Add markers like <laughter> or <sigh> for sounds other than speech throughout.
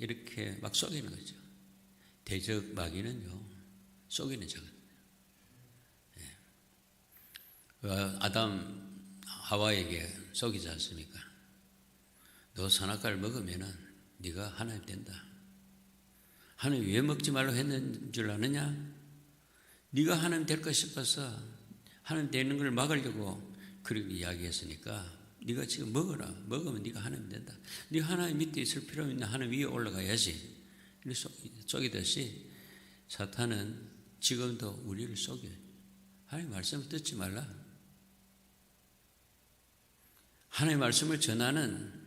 이렇게 막 속이는 거죠. 대적 마귀는요, 속이는 자거든요. 예. 어, 아담 하와에게 속이지 않습니까? 너 선악과를 먹으면은 네가 하나님 된다. 하나님 왜 먹지 말라고 했는 줄 아느냐? 네가 하나님 될까 싶어서 하나님 되는 걸 막으려고 그렇게 이야기했으니까 네가 지금 먹어라. 먹으면 네가 하나님 된다. 네가 하나님 밑에 있을 필요 있는 하나님 위에 올라가야지. 속이듯이 사탄은 지금도 우리를 속여요. 하나님 말씀을 듣지 말라. 하나님 말씀을 전하는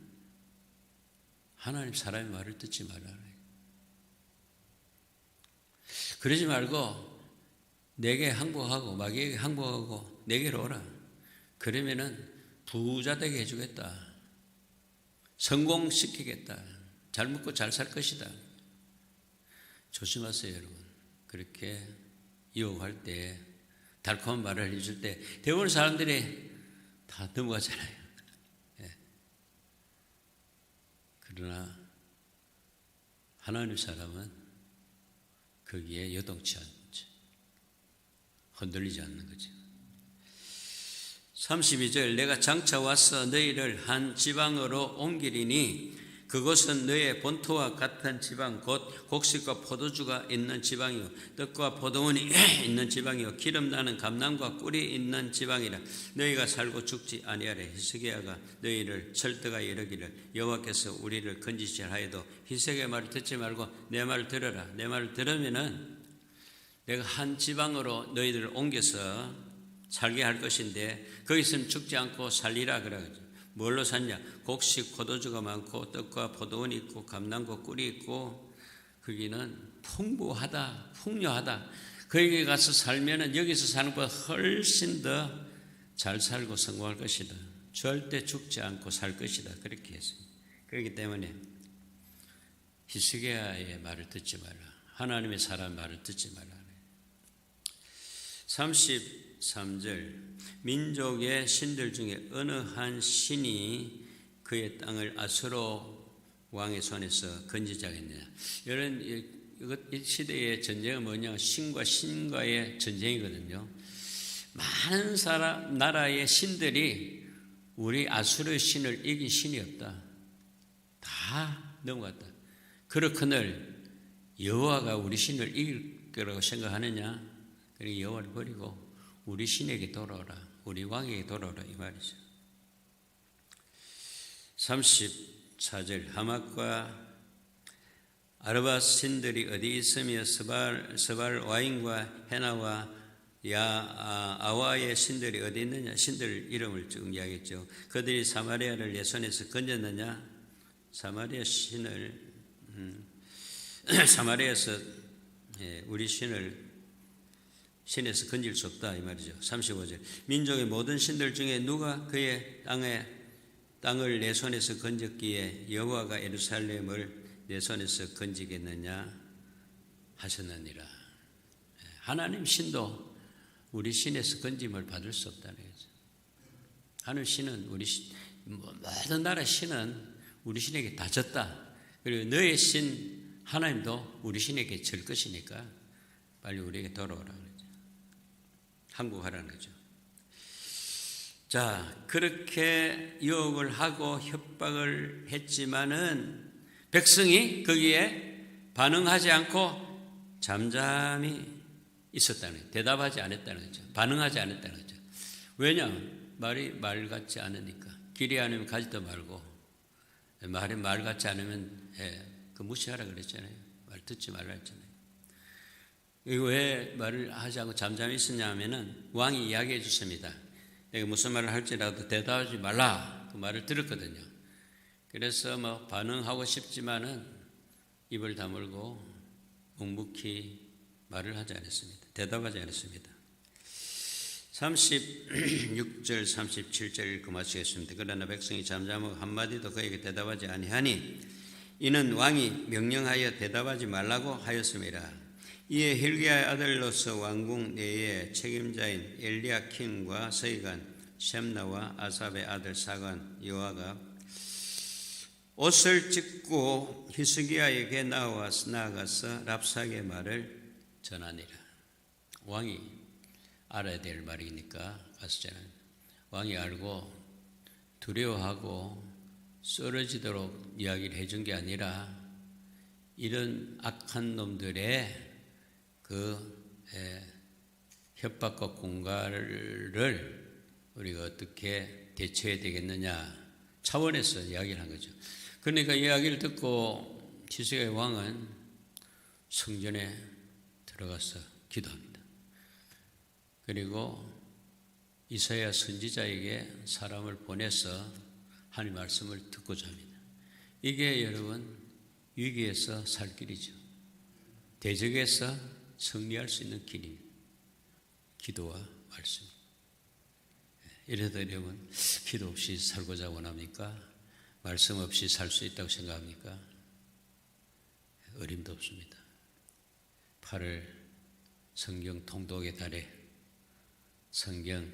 하나님 사람의 말을 듣지 말라. 그러지 말고 내게 항복하고 마귀에게 항복하고 내게로 오라. 그러면은 부자 되게 해주겠다. 성공시키겠다. 잘 먹고 잘 살 것이다. 조심하세요, 여러분. 그렇게 유혹할 때, 달콤한 말을 해줄 때, 대부분 사람들이 다 넘어가잖아요. <laughs> 예. 그러나, 하나님 사람은 거기에 여동치 않죠. 흔들리지 않는 거죠. 32절 내가 장차 와서 너희를 한 지방으로 옮기리니 그곳은 너의 본토와 같은 지방 곧 곡식과 포도주가 있는 지방이요. 떡과 포도원이 <laughs> 있는 지방이요. 기름 나는 감남과 꿀이 있는 지방이라. 너희가 살고 죽지 아니하래 히스기야가 너희를 설득하여 이르기를 여호와께서 우리를 건지시라 하여도 히스기야 말을 듣지 말고 내 말을 들어라. 내 말을 들으면은 내가 한 지방으로 너희들을 옮겨서 살게 할 것인데 거기 있으면 죽지 않고 살리라 그러죠. 뭘로 샀냐? 곡식 포도주가 많고 떡과 포도원이 있고 감남과 꿀이 있고 거기는 풍부하다, 풍요하다. 거기 가서 살면은 여기서 사는 것보다 훨씬 더 잘 살고 성공할 것이다. 절대 죽지 않고 살 것이다. 그렇게 했어요. 그렇기 때문에 히스기야의 말을 듣지 마라. 하나님의 사람 말을 듣지 마라. 33절 민족의 신들 중에 어느 한 신이 그의 땅을 아수로 왕의 손에서 건지자겠느냐. 이런 이 시대의 전쟁은 뭐냐? 신과 신과의 전쟁이거든요. 많은 사람 나라의 신들이 우리 아수르 신을 이긴 신이 없다. 다 넘어갔다. 그렇거늘 여호와가 우리 신을 이길 거라고 생각하느냐? 그리고 여호와를 버리고 우리 신에게 돌아오라. 우리 왕에게 돌아오라 이 말이죠. 34절 하막과 아르바 신들이 어디 있으며 스발, 스발 와인과 헤나와 야 아, 아와의 신들이 어디 있느냐 신들 이름을 쭉 이야기했죠. 그들이 사마리아를 내 손에서 건졌느냐 사마리아 신을 음, <clears throat> 사마리아에서 예, 우리 신을 신에서 건질 수 없다 이 말이죠. 35절. 민족의 모든 신들 중에 누가 그의 땅에 땅을 내 손에서 건졌기에 여호와가 예루살렘을 내 손에서 건지겠느냐 하셨느니라. 하나님 신도 우리 신에서 건짐을 받을 수 없다는 거죠. 하늘 신은 우리 신, 모든 나라 신은 우리 신에게 다 졌다. 그리고 너의 신 하나님도 우리 신에게 질 것이니까 빨리 우리에게 돌아오라. 항복하라는 거죠. 자, 그렇게 유혹을 하고 협박을 했지만은 백성이 거기에 반응하지 않고 잠잠히 있었다는 거죠. 대답하지 않았다는 거죠. 반응하지 않았다는 거죠. 왜냐? 말이 말 같지 않으니까. 길이 아니면 가지도 말고, 말이 말 같지 않으면, 예, 그 무시하라 그랬잖아요. 말 듣지 말라 했잖아요. 왜 말을 하지 않고 잠잠히 있었냐 하면은 왕이 이야기해 주십니다. 내가 무슨 말을 할지라도 대답하지 말라. 그 말을 들었거든요. 그래서 뭐 반응하고 싶지만은 입을 다물고 묵묵히 말을 하지 않았습니다. 대답하지 않았습니다. 36절, 37절 읽고 마치겠습니다. 그러나 백성이 잠잠하고 한마디도 그에게 대답하지 아니하니 이는 왕이 명령하여 대답하지 말라고 하였습니다. 이에 힐기야의 아들로서 왕궁 내의 책임자인 엘리야킴과 서기관 셈나와 아삽의 아들 사관 요아가 옷을 찢고 히스기야에게 나와서 나아가서 랍사게 말을 전하니라. 왕이 알아야 될 말이니까 가서자는 왕이 알고 두려워하고 쓰러지도록 이야기를 해준 게 아니라 이런 악한 놈들의 그 에, 협박과 공갈을 우리가 어떻게 대처해야 되겠느냐 차원에서 이야기를 한 거죠. 그러니까 이야기를 듣고 지세의 왕은 성전에 들어가서 기도합니다. 그리고 이사야 선지자에게 사람을 보내서 하나님 말씀을 듣고자 합니다. 이게 여러분 위기에서 살 길이죠. 대적에서 승리할 수 있는 길입니다. 기도와 말씀. 이래도 여러분 기도 없이 살고자 원합니까? 말씀 없이 살 수 있다고 생각합니까? 어림도 없습니다. 8월 성경 통독의 달에 성경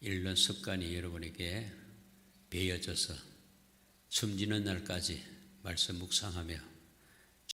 읽는 습관이 여러분에게 배어져서 숨지는 날까지 말씀 묵상하며